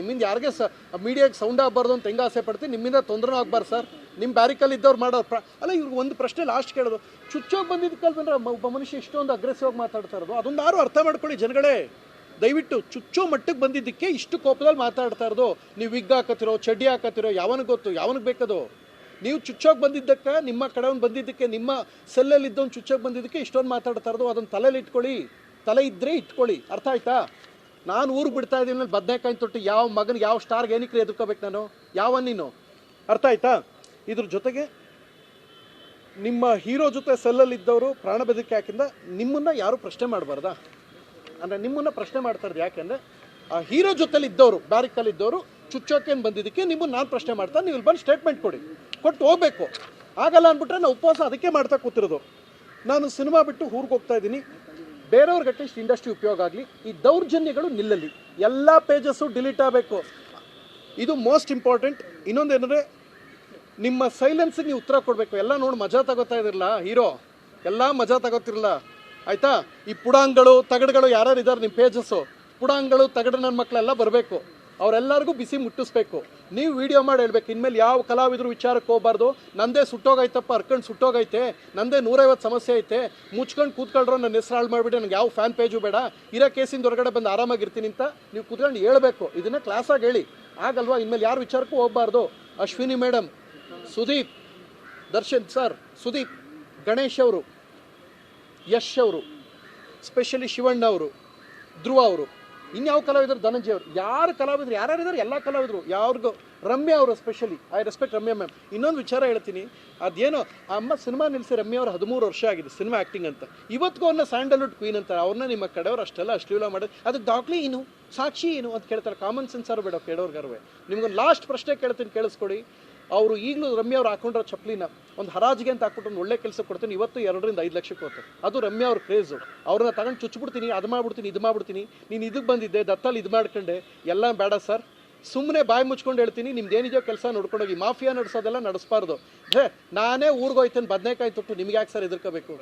ನಿಮ್ಮಿಂದ ಯಾರಿಗೆ ಸ, ಮೀಡಿಯಾಗೆ ಸೌಂಡ್ ಆಗಬಾರ್ದು ಅಂತ ಹೆಂಗೆ ಆಸೆ ಪಡ್ತೀನಿ ನಿಮ್ಮಿಂದ ತೊಂದರೆ ಆಗ್ಬಾರ್ದು ಸರ್. ನಿಮ್ಮ ಬ್ಯಾರಿಕಲ್ಲಿ ಇದ್ದವ್ರು ಮಾಡೋರು ಪ್ರ, ಅಲ್ಲ ಇವ್ರಿಗೆ ಒಂದು ಪ್ರಶ್ನೆ ಲಾಸ್ಟ್ ಕೇಳೋದು. ಚುಚ್ಚೋಗಿ ಬಂದಿದ್ದಕ್ಕಲ್ವೇನ್ರ ಒಬ್ಬ ಮನುಷ್ಯ ಇಷ್ಟೊಂದು ಅಗ್ರೆಸಿವ್ ಆಗಿ ಮಾತಾಡ್ತಾ ಇರೋದು. ಅದೊಂದು ಯಾರು ಅರ್ಥ ಮಾಡ್ಕೊಳ್ಳಿ ಜನಗಳೇ. ದಯವಿಟ್ಟು ಚುಚ್ಚೋ ಮಟ್ಟಕ್ಕೆ ಬಂದಿದ್ದಕ್ಕೆ ಇಷ್ಟು ಕೋಪದಲ್ಲಿ ಮಾತಾಡ್ತಾ ಇರೋದು. ನೀವು ವಿಗ್ ಹಾಕತ್ತಿರೋ, ಚಡ್ಡಿ ಹಾಕತ್ತಿರೋ, ಯಾವನಿಗೆ ಗೊತ್ತು, ಯಾವನಿಗೆ ಬೇಕದು? ನೀವು ಚುಚ್ಚೋಗಿ ಬಂದಿದ್ದಕ್ಕೆ, ನಿಮ್ಮ ಕಡೆಯವ್ನು ಬಂದಿದ್ದಕ್ಕೆ, ನಿಮ್ಮ ಸೆಲ್ಲಲ್ಲಿ ಇದ್ದೊಂದು ಚುಚ್ಚೋಗಿ ಬಂದಿದ್ದಕ್ಕೆ ಇಷ್ಟೊಂದು ಮಾತಾಡ್ತಾ ಇರೋದು. ಅದನ್ನು ತಲೆಯಲ್ಲಿ ಇಟ್ಕೊಳ್ಳಿ. ತಲೆ ಇದ್ದರೆ ಇಟ್ಕೊಳ್ಳಿ. ಅರ್ಥ ಆಯ್ತಾ? ನಾನು ಊರು ಬಿಡ್ತಾ ಇದ್ದೀನಿ ಬದನೆಕಾಯಿ ತೊಟ್ಟು ಯಾವ ಮಗನ ಯಾವ ಸ್ಟಾರ್ಗೆ ಏನಕ್ಕೆ ಎದುರ್ಕೋಬೇಕು ನಾನು? ಯಾವ ನೀನು? ಅರ್ಥ ಆಯ್ತಾ? ಇದ್ರ ಜೊತೆಗೆ ನಿಮ್ಮ ಹೀರೋ ಜೊತೆ ಸೆಲ್ಲಲ್ಲಿ ಇದ್ದವರು ಪ್ರಾಣ ಬೆದರಿಕೆ ಹಾಕಿಂದ ನಿಮ್ಮನ್ನ ಯಾರು ಪ್ರಶ್ನೆ ಮಾಡಬಾರ್ದಾ? ಅಂದರೆ ನಿಮ್ಮನ್ನ ಪ್ರಶ್ನೆ ಮಾಡ್ತಾ ಇರೋದು ಯಾಕೆಂದರೆ ಆ ಹೀರೋ ಜೊತೆಲಿ ಇದ್ದವರು ಬ್ಯಾರಿಕಲ್ಲಿ ಇದ್ದವರು ಚುಚ್ಚೋಕೇನು ಬಂದಿದ್ದಕ್ಕೆ ನಿಮ್ಮನ್ನು ನಾನು ಪ್ರಶ್ನೆ ಮಾಡ್ತಾ ನೀವು ಇಲ್ಲಿ ಬಂದು ಸ್ಟೇಟ್ಮೆಂಟ್ ಕೊಡಿ. ಕೊಟ್ಟು ಹೋಗ್ಬೇಕು. ಆಗಲ್ಲ ಅಂದ್ಬಿಟ್ರೆ ನಾವು ಉಪವಾಸ ಅದಕ್ಕೆ ಮಾಡ್ತಾ ಕೂತಿರೋದು. ನಾನು ಸಿನಿಮಾ ಬಿಟ್ಟು ಊರಿಗೆ ಹೋಗ್ತಾ ಇದ್ದೀನಿ. ಬೇರೆಯವ್ರಿಗೆ ಅಟ್ಲೀಸ್ಟ್ ಇಂಡಸ್ಟ್ರಿ ಉಪಯೋಗ ಆಗಲಿ, ಈ ದೌರ್ಜನ್ಯಗಳು ನಿಲ್ಲಲಿ. ಎಲ್ಲ ಪೇಜಸ್ಸು ಡಿಲೀಟ್ ಆಗಬೇಕು. ಇದು ಮೋಸ್ಟ್ ಇಂಪಾರ್ಟೆಂಟ್ ಇನ್ನೊಂದೇನೆಂದರೆ ನಿಮ್ಮ ಸೈಲೆನ್ಸಿಗೆ ನೀವು ಉತ್ತರ ಕೊಡಬೇಕು. ಎಲ್ಲ ನೋಡಿ ಮಜಾ ತಗೋತಾ ಇದಿರಲ್ಲ, ಹೀರೋ. ಎಲ್ಲ ಮಜಾ ತಗೋತಿರಲ್ಲ. ಆಯಿತಾ? ಈ ಪುಡಾಂಗಳು, ತಗಡುಗಳು ಯಾರ್ಯಾರು ಇದ್ದಾರೆ ನಿಮ್ಮ ಪೇಜಸ್ಸು ಪುಡಾಂಗಳು, ತಗಡು ನನ್ನ ಮಕ್ಕಳೆಲ್ಲ ಬರಬೇಕು. ಅವರೆಲ್ಲರಿಗೂ ಬಿಸಿ ಮುಟ್ಟಿಸ್ಬೇಕು. ನೀವು ವಿಡಿಯೋ ಮಾಡಿ ಹೇಳ್ಬೇಕು, ಇನ್ಮೇಲೆ ಯಾವ ಕಲಾವಿದರು ವಿಚಾರಕ್ಕೆ ಹೋಗ್ಬಾರ್ದು. ನಂದೇ ಸುಟ್ಟೋಗೈತಪ್ಪ, ಅರ್ಕಂಡು ಸುಟ್ಟೋಗೈತೆ. ನಂದೇ ನೂರೈವತ್ತು ಸಮಸ್ಯೆ ಐತೆ. ಮುಚ್ಕೊಂಡು ಕೂತ್ಕೊಳ್ರೋ, ನನ್ನ ಹೆಸರು ಹಾಳು ಮಾಡಿಬಿಟ್ಟು ನನಗೆ ಯಾವ ಫ್ಯಾನ್ ಪೇಜು ಬೇಡ. ಇರೋ ಕೇಸಿಂದ ಹೊರಗಡೆ ಬಂದು ಆರಾಮಾಗಿರ್ತೀನಿ ಅಂತ ನೀವು ಕೂತ್ಕೊಂಡು ಹೇಳಬೇಕು. ಇದನ್ನ ಕ್ಲಾಸಾಗಿ ಹೇಳಿ. ಆಗಲ್ವಾ? ಇನ್ಮೇಲೆ ಯಾರು ವಿಚಾರಕ್ಕೂ ಹೋಗ್ಬಾರ್ದು. ಅಶ್ವಿನಿ ಮೇಡಮ್ ಸುದೀಪ್, ದರ್ಶನ್ ಸರ್, ಸುದೀಪ್, ಗಣೇಶ್ ಅವರು, ಯಶ್ ಅವರು ಸ್ಪೆಷಲಿ ಶಿವಣ್ಣ ಅವರು, ಧ್ರುವ ಅವರು. ಇನ್ಯಾವ ಕಲಾವಿದರು ಧನಂಜಯ ಅವರು ಯಾರು ಕಲಾವಿದರು, ಯಾರ್ಯಾರು ಇದ್ದಾರೆ ಎಲ್ಲ ಕಲಾವಿದರು. ಯಾರಿಗೂ ರಮ್ಯಾ ಅವರು specially I respect Ramya ma'am ಇನ್ನೊಂದು ವಿಚಾರ ಹೇಳ್ತೀನಿ. ಅದೇನೋ ಅಮ್ಮ ಸಿನಿಮಾ ನಿಲ್ಲಿಸಿ ರಮ್ಯ ಅವರು ಹದಿಮೂರು ವರ್ಷ ಆಗಿದೆ ಸಿನಿಮಾ ಆ್ಯಕ್ಟಿಂಗ್ ಅಂತ. ಇವತ್ತಿಗೂ ಅವ್ರನ್ನ ಸ್ಯಾಂಡಲ್ವುಡ್ ಕ್ವೀನ್ ಅಂತ ಅವ್ರನ್ನ ನಿಮ್ಮ ಕಡೆಯವ್ರು ಅಷ್ಟೆಲ್ಲ ಅಶ್ಲೀಲ ಮಾಡೋದು ಅದಕ್ಕೆ ದಾಖಲೆ ಏನು? ಸಾಕ್ಷಿ ಏನು? ಅಂತ ಕೇಳ್ತಾರೆ. ಕಾಮನ್ ಸೆನ್ಸ್ ಅವರು ಬೇಡ ಕೇಳೋರ್ಗಾರ್ವೆ ನಿಮ್ಗೊಂದು ಲಾಸ್ಟ್ ಪ್ರಶ್ನೆ ಕೇಳ್ತೀನಿ, ಕೇಳಿಸ್ಕೊಡಿ. ಅವರು ಈಗಲೂ ರಮ್ಯ ಅವ್ರು ಹಾಕೊಂಡ್ರ ಚಪ್ಪಲಿನ ಒಂದು ಹರಾಜಿಗೆ ಅಂತ ಹಾಕ್ಬಿಟ್ಟು ಒಳ್ಳೆ ಕೆಲಸ ಕೊಡ್ತೀನಿ, ಇವತ್ತು ಎರಡರಿಂದ ಐದು ಲಕ್ಷಕ್ಕೆ ಹೋಗ್ತಾರೆ ಅದು ರಮ್ಯಾ ಅವ್ರ ಕ್ರೇಜು. ಅವ್ರನ್ನ ತಗೊಂಡು ಚುಚ್ಬಿಡ್ತೀನಿ, ಅದು ಮಾಡ್ಬಿಡ್ತೀನಿ, ಇದು ಮಾಡ್ಬಿಡ್ತೀನಿ. ನೀನು ಇದಕ್ಕೆ ಬಂದಿದ್ದೆ ದತ್ತಲ್ಲಿ ಇದು ಮಾಡ್ಕೊಂಡೆ. ಎಲ್ಲ ಬೇಡ ಸರ್. ಸುಮ್ಮನೆ ಬಾಯಿ ಮುಚ್ಕೊಂಡು ಹೇಳ್ತೀನಿ, ನಿಮ್ದು ಏನಿದೆಯೋ ಕೆಲಸ ನೋಡ್ಕೊಂಡೋಗಿ. ಮಾಫಿಯಾ ನಡೆಸೋದೆಲ್ಲ ನಡೆಸಬಾರ್ದು. ನಾನೇ ಊರಿಗೆ ಹೋಯ್ತೇನೆ, ಬದನೆಕಾಯಿ ತೊಟ್ಟು. ನಿಮ್ಗೆ ಯಾಕೆ ಸರ್ ಎದುರ್ಕೋಬೇಕು